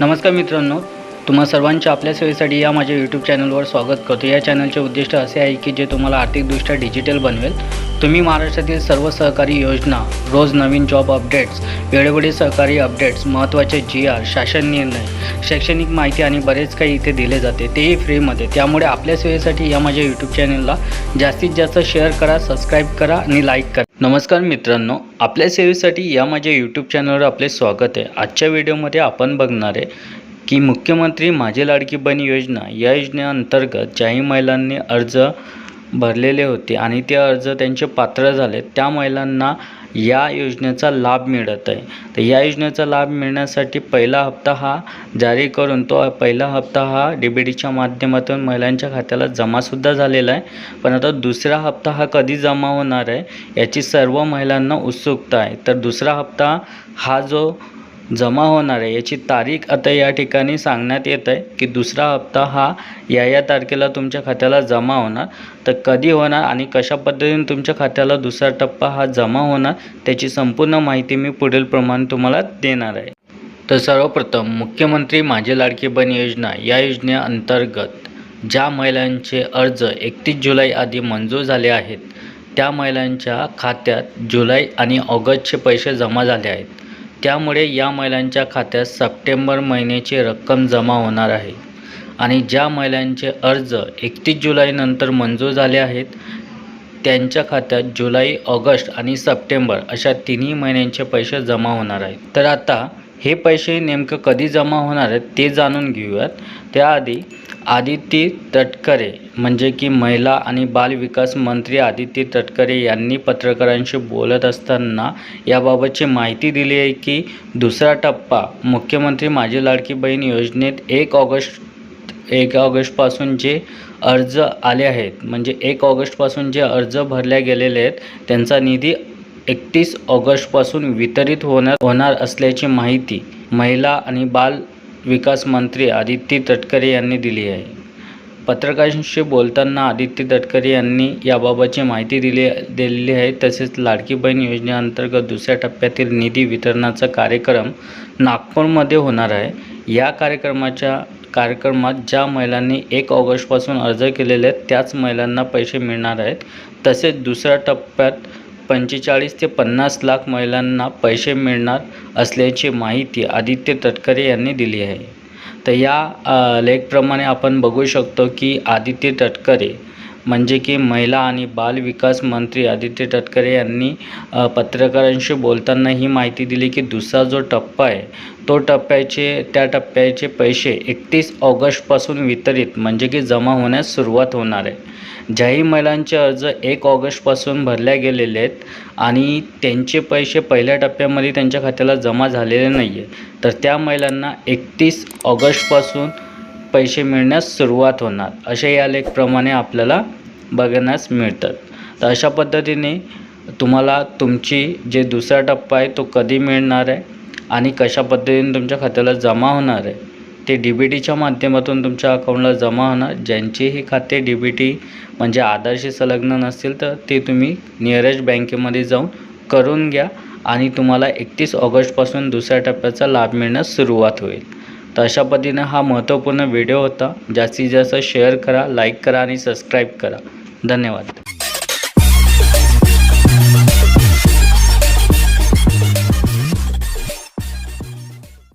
नमस्कार मित्रांनो तुम्हा सर्वांच्या आपल्या सेवेसाठी या माझ्या यूट्यूब चॅनलवर स्वागत करतो. या चॅनलचे उद्दिष्ट असे आहे की जे तुम्हाला आर्थिकदृष्ट्या डिजिटल बनवेल. तुम्ही महाराष्ट्रातील सर्व सहकारी योजना रोज नवीन जॉब अपडेट्स वेळोवेळी सहकारी अपडेट्स महत्त्वाचे जी आर शासन निर्णय शैक्षणिक माहिती आणि बरेच काही इथे दिले जाते तेही फ्रीमध्ये त्यामुळे आपल्या सेवेसाठी या माझ्या यूट्यूब चॅनलला जास्तीत जास्त शेअर करा सबस्क्राईब करा आणि लाईक करा. नमस्कार मित्रांनो आपल्या सेवेसाठी या माझ्या यूट्यूब चॅनलवर आपले स्वागत आहे. आजच्या व्हिडिओमध्ये आपण बघणार आहे की मुख्यमंत्री माझी लाडकी बहीण योजना या योजनेअंतर्गत ज्याही महिलांनी अर्ज भरलेले होते आणि ते अर्ज त्यांचे पात्र झाले. त्या महिलांना या योजनेचा लाभ मिळत आहे. तर या योजनेचा लाभ मिळण्यासाठी पहिला हप्ता हा जारी करून तो पहिला हप्ता हा डीबीडीच्या माध्यमातून महिलांच्या खात्याला जमासुद्धा झालेला आहे. पण आता दुसरा हप्ता हा कधी जमा होणार आहे याची सर्व महिलांना उत्सुकता आहे. तर दुसरा हप्ता हा जो जमा होणार आहे. याची तारीख आता या ठिकाणी सांगण्यात येत आहे की दुसरा हप्ता हा या या तारखेला तुमच्या खात्याला जमा होणार. तर कधी होणार आणि कशा पद्धतीने तुमच्या खात्याला दुसरा टप्पा हा जमा होणार त्याची संपूर्ण माहिती मी पुढील प्रमाणे तुम्हाला देणार आहे. तर सर्वप्रथम मुख्यमंत्री माझे लाडकी बन योजना या योजनेअंतर्गत ज्या महिलांचे अर्ज एकतीस जुलै आधी मंजूर झाले आहेत त्या महिलांच्या खात्यात जुलै आणि ऑगस्टचे पैसे जमा झाले आहेत. त्यामुळे या महिलांच्या खात्यात सप्टेंबर महिन्याची रक्कम जमा होणार आहे. आणि ज्या महिलांचे अर्ज एकतीस जुलैनंतर मंजूर झाले आहेत त्यांच्या खात्यात जुलै ऑगस्ट आणि सप्टेंबर अशा तिन्ही महिन्यांचे पैसे जमा होणार आहेत. तर आता हे पैसे नेमकं कधी जमा होणार आहेत ते जाणून घेऊयात. त्याआधी आदिती तटकरे म्हणजे की महिला आणि बालविकास मंत्री आदिती तटकरे यांनी पत्रकारांशी बोलत असताना याबाबतची माहिती दिली आहे की दुसरा टप्पा मुख्यमंत्री माझी लाडकी बहीण योजनेत एक ऑगस्ट एक ऑगस्टपासून जे अर्ज आले आहेत म्हणजे एक ऑगस्टपासून जे अर्ज भरल्या गेलेले आहेत त्यांचा निधी एकतीस ऑगस्टपासून वितरित होणार होणार असल्याची माहिती महिला आणि बाल विकास मंत्री आदित्य तटकरे यांनी दिली आहे. पत्रकारांशी बोलताना आदित्य तटकरे यांनी याबाबतची माहिती दिली दिलेली आहे. तसेच लाडकी बहीण योजनेअंतर्गत दुसऱ्या टप्प्यातील निधी वितरणाचा कार्यक्रम नागपूरमध्ये होणार आहे. या कार्यक्रमाच्या कार्यक्रमात ज्या महिलांनी एक ऑगस्टपासून अर्ज केलेले आहेत त्याच महिलांना पैसे मिळणार आहेत. तसेच दुसऱ्या टप्प्यात पंचेचाळीस ते पन्नास लाख महिलांना पैसे मिळणार असल्याची माहिती आदित्य तटकरे यांनी दिली आहे. तर या लेखप्रमाणे आपण बघू शकतो की आदित्य तटकरे म्हणजे की महिला आणि बाल विकास मंत्री आदित्य तटकरे यांनी पत्रकारांशी बोलताना ही माहिती दिली की दुसरा जो टप्पा आहे तो टप्प्याचे त्या टप्प्याचे पैसे एकतीस ऑगस्टपासून वितरित म्हणजे की जमा होण्यास सुरुवात होणार आहे. ज्याही महिलांचे अर्ज एक ऑगस्टपासून भरल्या गेलेले आहेत आणि त्यांचे पैसे पहिल्या टप्प्यामध्ये त्यांच्या खात्याला जमा झालेले नाही आहे तर त्या महिलांना एकतीस ऑगस्टपासून पैसे मिळण्यास सुरुवात होणार असे या लेखप्रमाणे आपल्याला बघण्यास मिळतात. तर अशा पद्धतीने तुम्हाला तुमची जे दुसरा टप्पा आहे तो कधी मिळणार आहे आणि कशा पद्धतीने तुमच्या खात्याला जमा होणार आहे ते डी बी टीच्या माध्यमातून तुमच्या अकाउंटला जमा होणार. ज्यांचेही खाते डी बी टी म्हणजे आधारशी संलग्न नसतील तर ते तुम्ही नियरेस्ट बँकेमध्ये जाऊन करून घ्या आणि तुम्हाला एकतीस ऑगस्टपासून दुसऱ्या टप्प्याचा लाभ मिळण्यास सुरुवात होईल. तर अशा पद्धतीनं हा महत्त्वपूर्ण व्हिडिओ होता. जास्तीत जास्त शेअर करा लाईक करा आणि सबस्क्राईब करा. धन्यवाद.